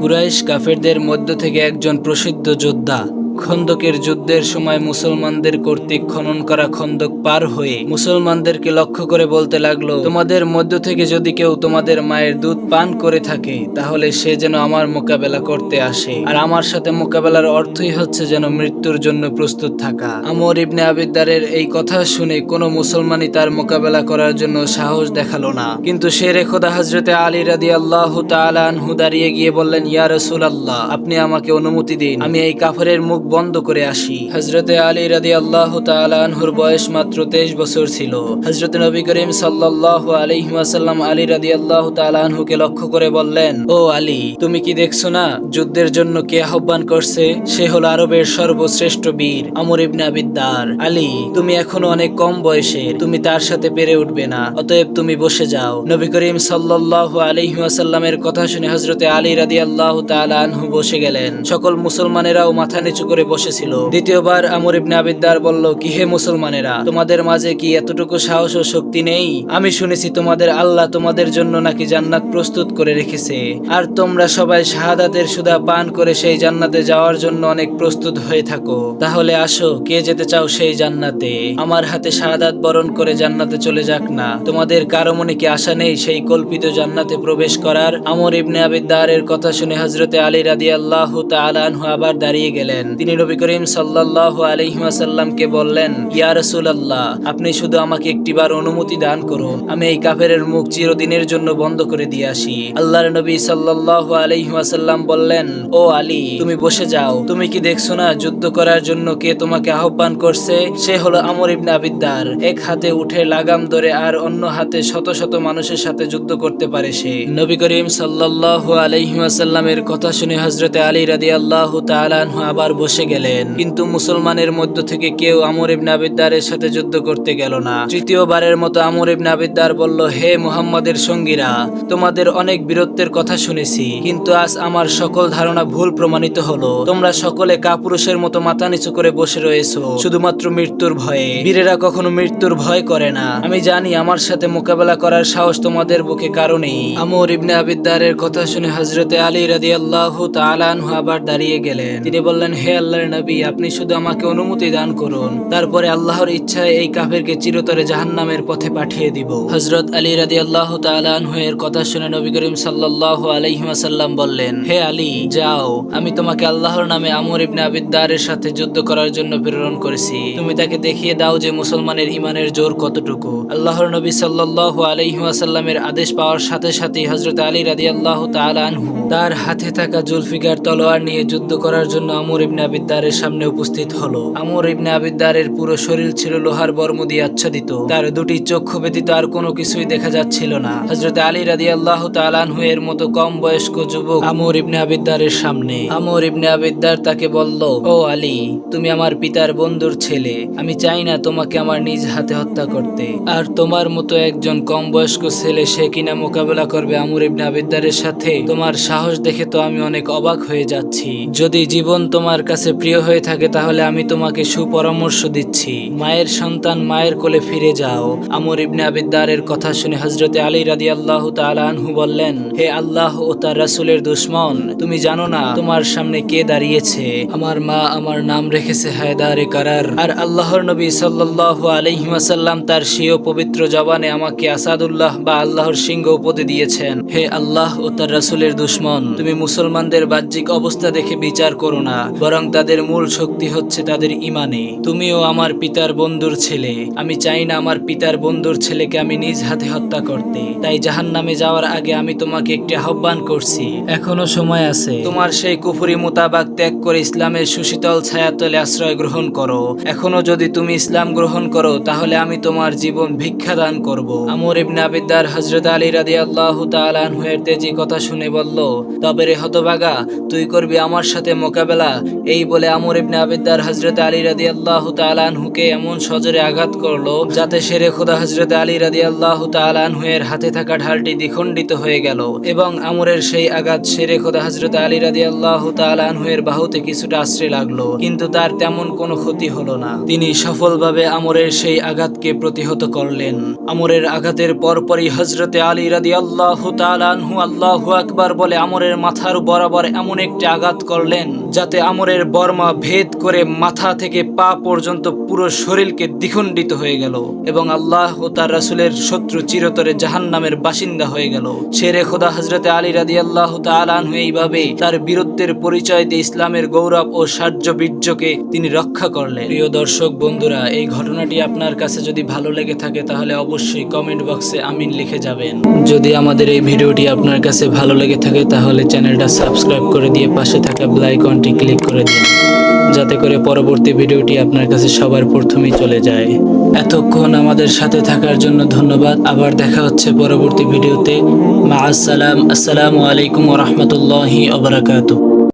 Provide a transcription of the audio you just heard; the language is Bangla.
কুরাইশ কাফেরদের মধ্য থেকে একজন প্রসিদ্ধ যোদ্ধা। খন্দকের যুদ্ধের সময় মুসলমানদের কর্তৃক খনন করা খন্দক পার হয়ে মুসলমানদেরকে লক্ষ্য করে বলতে লাগল, তোমাদের মধ্য থেকে যদি কেউ তোমাদের মায়ের দুধ পান করে থাকে, তাহলে সে যেন আমার মোকাবেলা করতে আসে। আর আমার সাথে মোকাবেলার অর্থই হচ্ছে যেন মৃত্যুর জন্য প্রস্তুত থাকা। আমর ইবনে আবিদ্দারের এই কথা শুনে কোনো মুসলমানই তার মোকাবেলা করার জন্য সাহস দেখাল না। কিন্তু সে খোদা হজরতে আলী রাদি আল্লাহ আনহু দাঁড়িয়ে গিয়ে বললেন, ইয়া রসুল আল্লাহ আপনি আমাকে অনুমতি দিন। আমি এই কাফেরের মুখ বন্ধ করে আসি। হজরতে আলী রাদি আল্লাহ আনহুর বয়স মাত্র তেইশ বছর ছিল। হজরত নবী করিম সাল্লাহ আলহিমাসাল্লাম আলী রাদি আল্লাহ আনহুকে লক্ষ্য করে বললেন, ও আলী, তুমি কি দেখছ না যুদ্ধের জন্য কে আহ্বান করছে? সে হলো আরবের সর্বশ্রেষ্ঠ বীর, আমর ইবনে আবিদ্দার আলী, তুমি এখনও অনেক কম বয়সের তুমি তার সাথে পেরে উঠবে না, অতএব তুমি বসে যাও। নবী করিম সাল্লাহ আলহিমাসাল্লামের কথা শুনে হজরতে আলী রাদি আল্লাহ আনহু বসে গেলেন। সকল মুসলমানেরাও মাথা নিচু করে বসেছিল। দ্বিতীয়বার আমর ইবনে আবিদ্দার বলল, কি হে মুসলমানেরা, তোমাদের মাঝে কি এতটুকু সাহস ও শক্তি নেই? আমি শুনেছি তোমাদের আল্লাহ তোমাদের জন্য নাকি জান্নাত প্রস্তুত করে রেখেছে। আর তোমরা সবাই শাহাদাতের সুদা পান করে সেই জান্নাতে যাওয়ার জন্য অনেক প্রস্তুত হয়ে থাকো। তাহলে আসো, কে যেতে চাও সেই জান্নাতে। আমার হাতে শাহাদাত বরণ করে জান্নাতে চলে যাক না। তোমাদের কারও মনে কি আশা নেই সেই কল্পিত জান্নাতে প্রবেশ করার? আমর ইবনে আবিদ্দারের কথা শুনে হজরতে আলী রাদি আল্লাহ তালানহু আবার দাঁড়িয়ে গেলেন। তিনি নবী করিম সাল্লাহ আলহিমাসাল্লামকে বললেন, ইয়া রসুল আল্লাহ আপনি শুধু আমাকে একটিবার অনুমতি দান করুন। আমি এই কাফেরের মুখ চিরদিনের জন্য বন্ধ করে দিয়ে আসি। আল্লাহর নবী সাল্লাহ আলহিমাসাল্লাম বললেন, ও আলী, তুমি বসে যাও। তুমি কি দেখছ না যুদ্ধ করার জন্য কে তোমাকে আহ্বান করছে? সে হলো আমর ইবনে আবিদ্দার এক হাতে উঠে লাগাম ধরে আর অন্য হাতে শত শত মানুষের সাথে যুদ্ধ করতে পারে সে। নবী করিম সাল্লাহ আলহিমাসাল্লামের কথা শুনে হজরতে আলী রাদি আল্লাহ তালানহু আবার গেলেন। কিন্তু মুসলমানের মধ্য থেকে কেউ আমর ইবনে আবিদ্দারের সাথে যুদ্ধ করতে গেল না। তৃতীয়বারের মতো আমর ইবনে আবিদ্দার বলল, হে মুহাম্মাদের সঙ্গীরা, তোমাদের অনেক বীরত্বের কথা শুনেছি, কিন্তু আজ আমার সকল ধারণা ভুল প্রমাণিত হলো। তোমরা সকলে কাপুরুষের মতো মাথা নিচু করে বসে রয়েছো, শুধুমাত্র মৃত্যুর ভয়ে। বীরেরা কখনো মৃত্যুর ভয় করে না। আমি জানি আমার সাথে মোকাবেলা করার সাহস তোমাদের বুকে কারণেই আমর ইবনে আবিদ্দারের কথা শুনে হজরতে আলী রাদি আল্লাহ তালানহু আবার দাঁড়িয়ে গেলেন। তিনি বললেন, হে আল্লাহর নবী, আপনি শুধু আমাকে অনুমতি দান করুন। তারপরে আল্লাহর ইচ্ছায় এই কাফেরকে চিরতরে জাহান্নামের পথে পাঠিয়ে দিব। হজরত আলী রাদি আল্লাহ তালানহু এর কথা শুনে নবী করিম সাল্লাহ আলহিমাসাল্লাম বললেন, হে আলী, যাও। আমি তোমাকে আল্লাহর নামে আমর ইবনে আবিদ্দারের সাথে যুদ্ধ করার জন্য প্রেরণ করেছি। তুমি তাকে দেখিয়ে দাও যে মুসলমানের ইমানের জোর কতটুকু। আল্লাহর নবী সাল্লাহ আলহিমাসাল্লামের আদেশ পাওয়ার সাথে সাথে হজরত আলী রাদি আল্লাহ আনহু তার হাতে থাকা জুলফিকার তলোয়ার নিয়ে যুদ্ধ করার জন্য আমর ইবনে আবিদ্দারের সামনে উপস্থিত হলো। আমর ইবনে আবিদ্দারের পুরো শরীর ছিল লোহার বর্ম দিয়ে আচ্ছাদিত। তার দুটি চক্ষু ব্যতীত আর কোনো কিছুই দেখা যাচ্ছিল না। হজরত আলী রাদি আল্লাহ তালানহু এর মতো কম বয়স্ক যুবক আমর ইবনে আবিদ্দারের সামনে। আমর ইবনে আবিদ্দার তাকে বলল, ও আলী, তুমি আমার পিতার বন্ধুর ছেলে। আমি চাই না তোমাকে আমার নিজ হাতে হত্যা করতে। আর তোমার মতো একজন কম বয়স্ক ছেলে সে কিনা মোকাবেলা করবে আমর ইবনে আবিদ্দারের সাথে? তোমার সাহস দেখে তো আমি অনেক অবাক হয়ে যাচ্ছি। যদি জীবন তোমার কাছে প্রিয় হয়ে থাকে, তাহলে আমি তোমাকে সুপরামর্শ দিচ্ছি। মায়ের সন্তান মায়ের কোলে ফিরে যাও। আমর ইবনে আবিদ্দারের কথা শুনে হজরতে আলী রাদি আল্লাহ তালানহু বললেন, হে আল্লাহ ও তার রাসুলের দুশ্মন, তুমি জানো না তোমার সামনে কে দাঁড়িয়েছে? আমার মা আমার নাম রেখেছে হায়দারে কারার। আর আল্লাহর নবী সাল্লাহ আলহিমাসাল্লাম তার স্বীয় পবিত্র জবানে আমাকে আসাদুল্লাহ বা আল্লাহর সিংহ উপদে দিয়েছেন। হে আল্লাহ ও তার রাসুলের দুশ্মন, তুমি মুসলমানদের বাহ্যিক অবস্থা দেখে বিচার করো না, বরং তাদের মূল শক্তি হচ্ছে তাদের ইমানে। তুমিও আমার পিতার বন্ধুর ছেলে। আমি চাই না আমার পিতার বন্ধুর ছেলেকে আমি নিজ হাতে হত্যা করতে। তাই জাহান নামে যাওয়ার আগে আমি তোমাকে একটি আহ্বান করছি। এখনও সময় আছে। তোমার সেই কুফুরি মোতাবাক ত্যাগ করে ইসলামের সুশীতল ছায়াতলে আশ্রয় গ্রহণ করো। এখনও যদি তুমি ইসলাম গ্রহণ করো, তাহলে আমি তোমার জীবন ভিক্ষা দান করব। আমর ইবনে আবিদ্দার হজরত আলী রাদি আল্লাহ তালানহুয়ের তেজি কথা শুনে বলল, তবে রে হতবাগা তুই করবি আমার সাথে মোকাবেলা, এই এই বলে আমর ইবনে আবিদ্দার হজরত আলী রাদি আল্লাহ তালানহুকে এমন সজরে আঘাত করল যাতে সেরে খোদা হজরত আলী রাদি আল্লাহ তালানহু এর হাতে থাকা ঢালটি দ্বিখণ্ডিত হয়ে গেল এবং আমরের সেই আঘাত সেরে খোদা হজরত আলী রাদি আল্লাহ তালানহু এর বাহুতে কিছুটা আশ্রে লাগল, কিন্তু তার তেমন কোনো ক্ষতি হলো না। তিনি সফলভাবে আমরের সেই আঘাতকে প্রতিহত করলেন। আমরের আঘাতের পরপরই হজরতে আলী রাদি আল্লাহ তালানহু আল্লাহু আকবার বলে আমরের মাথার বরাবর এমন একটি আঘাত করলেন যাতে আমরের বর্মা ভেদ করে মাথা থেকে পা পর্যন্ত পুরো শরীরকে দ্বিখণ্ডিত হয়ে গেল এবং আল্লাহ ও তার রাসুলের শত্রু চিরতরে জাহান্নামের বাসিন্দা হয়ে গেল। শেরে খোদা হজরতে আলী রাদি আল্লাহ তালানহু এইভাবে তার বীরত্বের পরিচয় দিয়ে ইসলামের গৌরব ও সার্য বীর্যকে তিনি রক্ষা করলেন। প্রিয় দর্শক বন্ধুরা, এই ঘটনাটি আপনার কাছে যদি ভালো লেগে থাকে তাহলে অবশ্যই কমেন্ট বক্সে আমিন লিখে যাবেন। যদি আমাদের এই ভিডিওটি আপনার কাছে ভালো লেগে থাকে তাহলে চ্যানেলটা সাবস্ক্রাইব করে দিয়ে পাশে থাকা বেল আইকনটি ক্লিক করে দিন যাতে করে পরবর্তী ভিডিওটি আপনার কাছে সবার প্রথমেই চলে যায়। এতক্ষণ আমাদের সাথে থাকার জন্য ধন্যবাদ। আবার দেখা হচ্ছে পরবর্তী ভিডিওতে। মা আসসালাম আসসালামু আলাইকুম রহমতুল্লাহি ওবরাকাতু